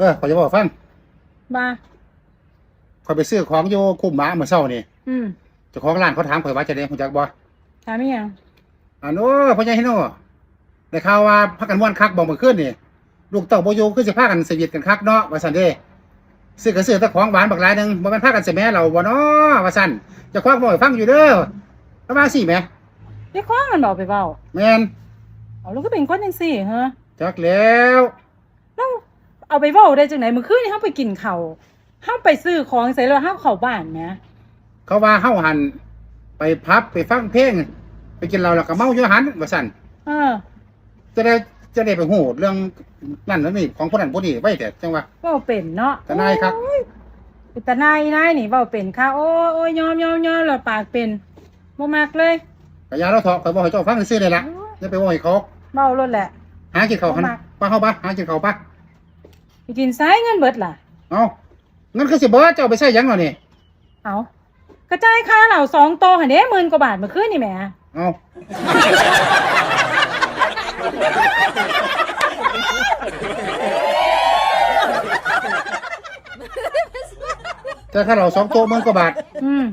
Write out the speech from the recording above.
เออขอยจะบอกฟังบ้าขอยไปซื้อของอยู่คุ้มหมาเมื่อเช้านี่อืมเจ้าของร้านเขาถามข่อยว่าจะได้ฮู้จักบ่ถามอีหยังอันโอ้พ่อใหญ่เฮโน่ได้ข่าวว่าพักกันม่วนคักบ่เมื่อคืนนี่ลูกเต้าบ่อยู่คือสิพากันสวีทกันคักเนาะว่าซั่นเด้ซื้อก็ซื้อแต่ของหวานบักหลายหนึงบ่แม่นพากันสิแม่เราบ่เนาะว่าซั่นเจ้าของบ่ให้ฟังอยู่เด้อแล้วว่าสิแหมเด็กข้องมันบอกไปเว้าแม่นเอาแล้วก็เป็นคนจังซี่ฮะจักแล้วแล้ว เอาไปเว้าได้จังไหนมื้อคืนนี่เฮาไปกินข้าวเฮาไปซื้อของใส่แล้วเฮาเข้าบ้านแหมเขาว่าเฮาหันไปพับไปฟังเพลงไปกินเหล้าแล้วก็เมาอยู่หันว่าซั่นเออจะได้จะได้ไปฮู้เรื่องนั่นแล้วนี่ของผู้นั้นผู้นี้ไว้แต่จังว่าเว้าเป็นเนาะแต่นายครับโอ้ยเป็นตานายนายนี่เว้าเป็นค่ะโอ้ยโอ้ยยอมยอมยอมแล้วปากเป็นบ่มักเลยก็อย่าเราเถาะข่อยบ่ให้เจ้าฟังซื่อๆเลยล่ะอย่าไปเว้าให้เขาเว้ารถแหละหากินข้าวหันบ่มักป้าเฮาปะหากินข้าวปะ ไปกินซ้ายเงินเบิดล่ะ เอางั้นคือสิเบิดเจ้าไปใช้หยังเหรอนี่เอากระจายค่าเหล่าสองโตหันเด้หมื่นกว่าบาทเมื่อคืนนี่แหมเอาแต่ถ้าเราสองโต๊ะหมื่นกว่าบาท อืม